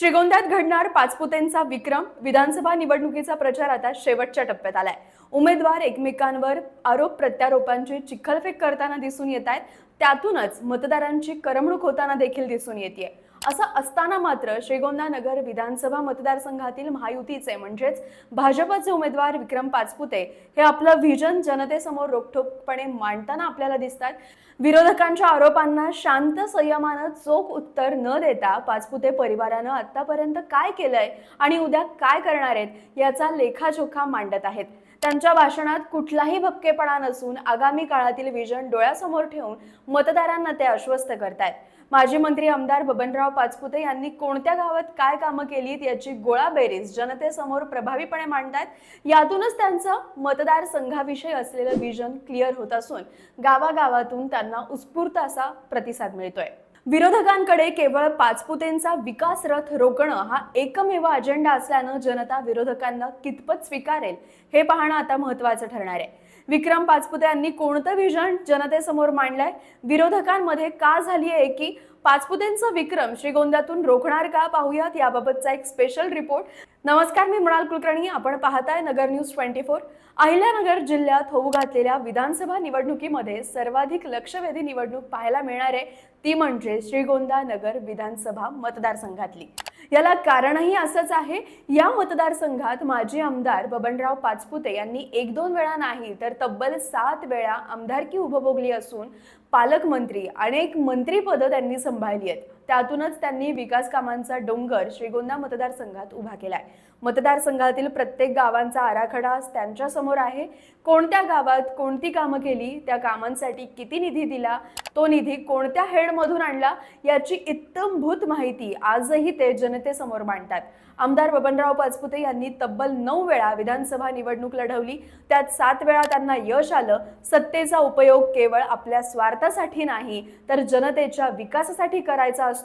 श्रीगोंद्यात घडणार पाचपुतेंचा विक्रम. विधानसभा निवडणुकीचा प्रचार आता शेवटच्या टप्प्यात आलाय. उमेदवार एकमेकांवर आरोप प्रत्यारोपांची चिखलफेक करताना दिसून येत आहेत. त्यातूनच मतदारांची करमणूक होताना देखील दिसून येते असं असताना मात्र श्रीगोंदा नगर विधानसभा मतदारसंघातील महायुतीचे म्हणजेच भाजपचे उमेदवार विक्रम पाचपुते हे आपलं व्हिजन जनतेसमोर रोखठोकपणे मांडताना आपल्याला दिसतात. विरोधकांच्या आरोपांना शांत संयमानं चोख उत्तर न देता पाचपुते परिवारानं आतापर्यंत काय केलंय आणि उद्या काय करणार आहेत याचा लेखाजोखा मांडत आहेत. त्यांच्या भाषणात कुठलाही भपकेपणा नसून आगामी काळातील विजन डोळ्यासमोर ठेवून मतदारांना ते आश्वस्त करतायत. माजी मंत्री आमदार बबनराव पाचपुते यांनी कोणत्या गावात काय कामं केलीत याची गोळाबेरीज जनतेसमोर प्रभावीपणे मांडतायत. यातूनच त्यांचं मतदारसंघाविषयी असलेलं विजन क्लिअर होत असून गावागावातून त्यांना उत्स्फूर्त असा प्रतिसाद मिळतोय. विरोधकांकडे केवळ पाचपुतेंचा विकास रथ रोखणं हा एकमेव अजेंडा असल्यानं जनता विरोधकांना कितपत स्वीकारेल हे पाहणं आता महत्त्वाचं ठरणार आहे. विक्रम पाचपुते यांनी कोणतं विजन जनतेसमोर मांडलंय? विरोधकांमध्ये का झाली आहे की पाचपुतेंचा विक्रम श्रीगोंद्यातून रोखणार का पाहूयात याबाबतचा एक स्पेशल रिपोर्ट नमस्कार मी मृणाल कुलकर्णी. आपण पाहताय Nagar news twenty four. Ahilyanagar जिल्ह्यात होऊ घातलेल्या विधानसभा निवडणुकीमध्ये सर्वाधिक लक्षवेधी निवडणूक पाहायला मिळणार आहे. ती म्हणजे श्रीगोंदा नगर विधानसभा मतदारसंघातली. याला कारणही असंच आहे. या मतदारसंघात माजी आमदार बबनराव पाचपुते यांनी एक दोन वेळा नाही तर तब्बल सात वेळा आमदारकी उपभोगली असून पालकमंत्री अनेक मंत्रीपदं त्यांनी सांभाळली आहेत. त्यातूनच त्यांनी विकास कामांचा डोंगर श्रीगोंदा मतदारसंघात उभा केलाय. मतदारसंघातील प्रत्येक गावांचा आराखडा त्यांच्यासमोर आहे. कोणत्या गावात कोणती कामं केली त्या कामांसाठी किती निधी दिला तो निधी कोणत्या हेडमधून आणला याची इत्तमभूत माहिती आजही ते जनतेसमोर मांडतात. आमदार बबनराव पाचपुते यांनी तब्बल नऊ वेळा विधानसभा निवडणूक लढवली. त्यात सात वेळा त्यांना यश आलं. सत्तेचा उपयोग केवळ आपल्या स्वार्थासाठी नाही तर जनतेच्या विकासासाठी करायचा असतो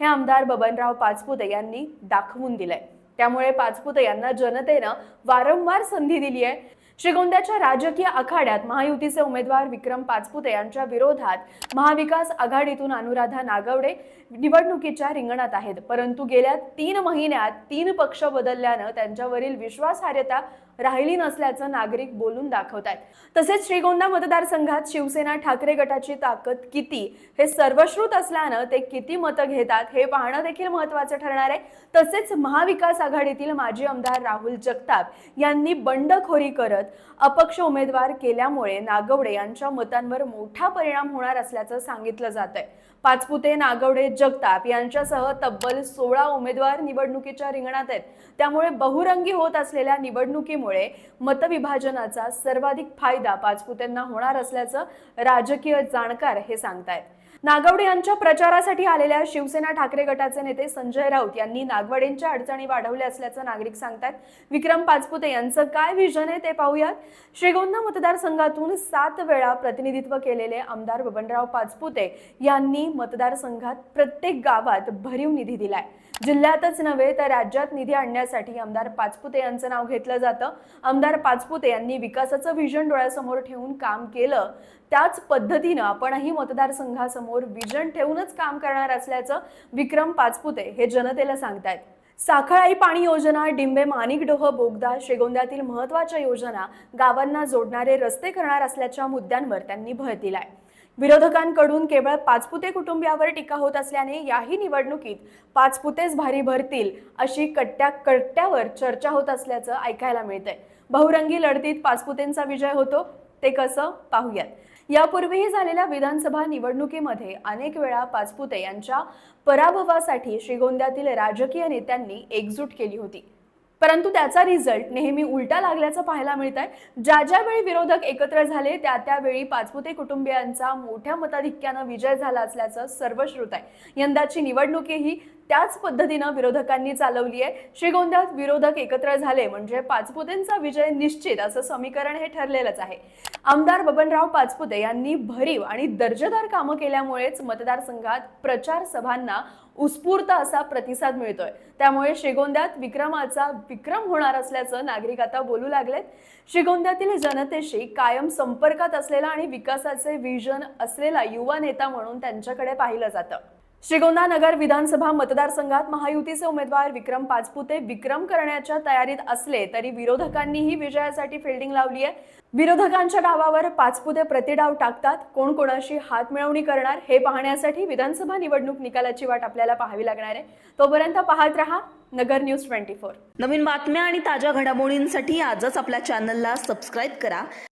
हे आमदार बबनराव पाचपुते यांनी दाखवून दिलंय. त्यामुळे पाचपुते यांना जनतेनं वारंवार संधी दिली आहे श्रीगोंद्याच्या राजकीय आखाड्यात महायुतीचे उमेदवार विक्रम पाचपुते यांच्या विरोधात महाविकास आघाडीतून अनुराधा नागवडे निवडणुकीच्या रिंगणात आहेत. परंतु गेल्या तीन महिन्यात तीन पक्ष बदलल्यानं त्यांच्यावरील विश्वासार्हता राहिली नसल्याचं नागरिक बोलून दाखवत आहेत. तसेच श्रीगोंदा मतदारसंघात शिवसेना ठाकरे गटाची ताकद किती हे सर्वश्रुत असल्यानं ते किती मतं घेतात हे पाहणं देखील महत्त्वाचं ठरणार आहे. तसेच महाविकास आघाडीतील माजी आमदार राहुल जगताप यांनी बंडखोरी करत अपक्ष उमेदवार केल्यामुळे नागवडे यांच्या मतांवर मोठा परिणाम होणार असल्याचं सांगितलं जात आहे पाचपुते नागवडे जगताप यांच्यासह तब्बल सोळा उमेदवार निवडणुकीच्या रिंगणात आहेत. त्यामुळे बहुरंगी होत असलेल्या निवडणुकीमुळे मतविभाजनाचा सर्वाधिक फायदा पाचपुतेंना होणार असल्याचं राजकीय जाणकार हे सांगतायत. नागवडे यांच्या प्रचारासाठी आलेल्या शिवसेना ठाकरे गटाचे नेते संजय राऊत यांनी नागवडेंच्या अडचणी वाढवल्या असल्याचं नागरिक सांगतात विक्रम पाचपुते यांचं काय विजन आहे ते पाहूयात. श्रीगोंदा मतदारसंघातून सात वेळा प्रतिनिधित्व केलेले आमदार बबनराव पाचपुते यांनी मतदारसंघात प्रत्येक गावात भरीव निधी दिलाय. जिल्ह्यातच नव्हे तर राज्यात निधी आणण्यासाठी आमदार पाचपुते यांचं नाव घेतलं जातं. आमदार पाचपुते यांनी विकासाचं व्हिजन डोळ्यासमोर ठेवून काम केलं. त्याच पद्धतीनं आपणही मतदारसंघासमोर विजन ठेवूनच काम करणार असल्याचं विक्रम पाचपुते हे जनतेला सांगतायत. साखळाई पाणी योजना डिंबे माणिकडोह बोगदा श्रीगोंद्यातील महत्त्वाच्या योजना गावांना जोडणारे रस्ते करणार असल्याच्या मुद्द्यांवर त्यांनी भर दिलाय. विरोधकांकडून केवळ पाचपुते कुटुंबियावर टीका होत असल्याने याही निवडणुकीत पाचपुतेच भारी भरतील अशी कट्ट्या कट्ट्यावर चर्चा होत असल्याचं ऐकायला मिळतंय. बहुरंगी लढतीत पाचपुतेंचा विजय होतो. ते कसं? पाहूयात. यापूर्वीही झालेल्या विधानसभा निवडणुकीमध्ये अनेक वेळा पाचपुते यांच्या पराभवासाठी श्रीगोंद्यातील राजकीय नेत्यांनी एकजूट केली होती. परंतु त्याचा रिझल्ट नेहमी उलटा लागल्याचं पाहायला मिळत आहे ज्या ज्यावेळी विरोधक एकत्र झाले त्या त्यावेळी पाचपुते कुटुंबियांचा मोठ्या मताधिक्यानं विजय झाला असल्याचं सर्वश्रुत आहे. यंदाची निवडणुकीही त्याच पद्धतीनं विरोधकांनी चालवली आहे. श्रीगोंद्यात विरोधक एकत्र झाले म्हणजे पाचपुतेंचा विजय निश्चित असं समीकरण हे ठरलेलंच आहे. आमदार बबनराव पाचपुते यांनी भरीव आणि दर्जेदार कामं केल्यामुळेच मतदारसंघात प्रचार सभांना उत्स्फूर्त असा प्रतिसाद मिळतोय. त्यामुळे श्रीगोंद्यात विक्रमाचा विक्रम होणार असल्याचं नागरिक आता बोलू लागलेत. श्रीगोंद्यातील जनतेशी कायम संपर्कात असलेला आणि विकासाचे विजन असलेला युवा नेता म्हणून त्यांच्याकडे पाहिलं जातं. श्रीगोंदा नगर विधानसभा मतदारसंघात महायुतीचे उमेदवार विक्रम पाचपुते विक्रम करण्याच्या तयारीत असले तरी विरोधकांनीही विजयासाठी फिल्डिंग लावली आहे. विरोधकांच्या डावावर पाचपुते प्रतिडाव टाकतात. कोण कोणाशी हात मिळवणी करणार हे पाहण्यासाठी विधानसभा निवडणूक निकालाची वाट आपल्याला पाहावी लागणार आहे. तोपर्यंत पाहत रहा नगर न्यूज ट्वेंटी फोर. नवीन बातम्या आणि ताज्या घडामोडींसाठी आजच आपल्या चॅनलला सबस्क्राईब करा.